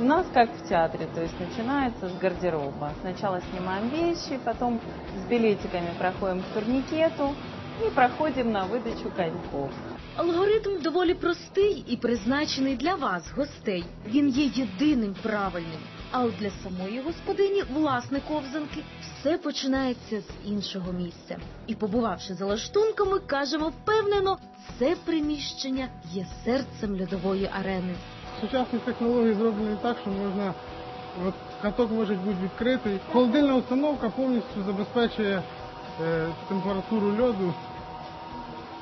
У нас как в театре, то есть начинается с гардероба. Сначала снимаем вещи, потом с билетиками проходим к турникету и проходим на выдачу коньков. Алгоритм доволі простий і призначений для вас, гостей. Він є єдиним правильним. А от для самої господині, власне ковзанки, все починається з іншого місця. І побувавши за лаштунками, кажемо впевнено, це приміщення є серцем льодової арени. Сучасні технології зроблені так, що можна от, каток може бути відкритий. Холодильна установка повністю забезпечує е, температуру льоду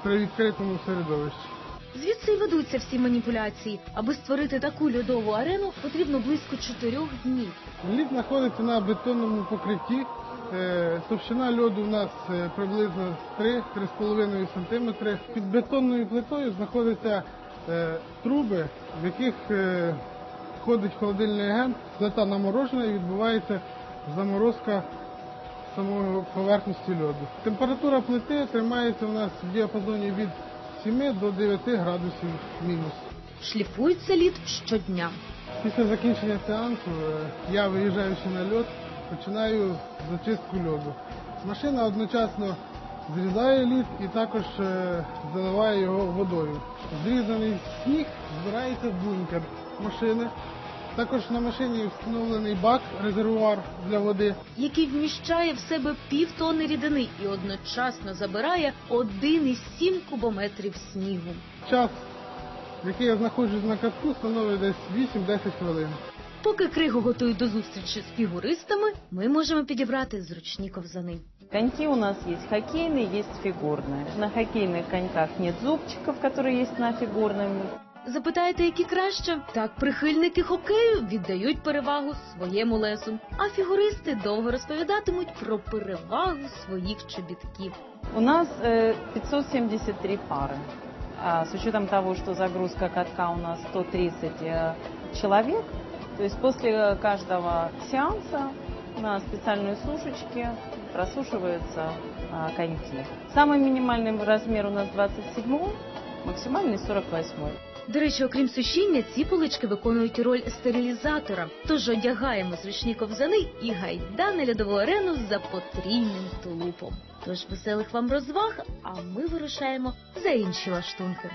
при відкритому середовищі. Звідси й ведуться всі маніпуляції. Аби створити таку льодову арену, потрібно близько чотирьох днів. Лід знаходиться на бетонному покритті. Е, Товщина льоду у нас е, приблизно 3-3,5 см. Під бетонною плитою знаходяться е, труби, в яких е, входить холодильний агент, плита наморожена і відбувається заморозка самої поверхності льоду. Температура плити тримається у нас в діапазоні від 7 до 9 градусів мінус. Шліфується лід щодня. Після закінчення сеансу е, я виїжджаючи на льод, починаю зачистку льоду. Машина одночасно зрізає лід і також е, заливає його водою. Зрізаний сніг збирається в бункер машини. Також на машині встановлений бак, резервуар для води. який вміщає в себе півтонни рідини і одночасно забирає 1,7 кубометрів снігу. Час, який я знаходжусь на катку, становить десь 8-10 хвилин. Поки кригу готують до зустрічі з фігуристами, ми можемо підібрати зручні ковзани. Коньки у нас есть хоккейные, есть фигурные. На хоккейных коньках нет зубчиков, которые есть на фигурном. Запитаєте, які краще? Так, прихильники хокею віддають перевагу своєму лесу, а фігуристи довго розповідатимуть про перевагу своїх чобітків. У нас э, 573 пары. А, с учетом того, что загрузка катка у нас 130 э, человек, то есть после каждого сеанса на специальной сушечке просушиваются а, коньки. Самый минимальный размер у нас 27, максимальный 48. До речі, окрім сушіння, ці полички виконують роль стерилізатора. Тож одягаємо зручні ковзани і гайда на льодову арену за потрійним тулупом. Тож веселих вам розваг, а ми вирушаємо за інші лаштунки.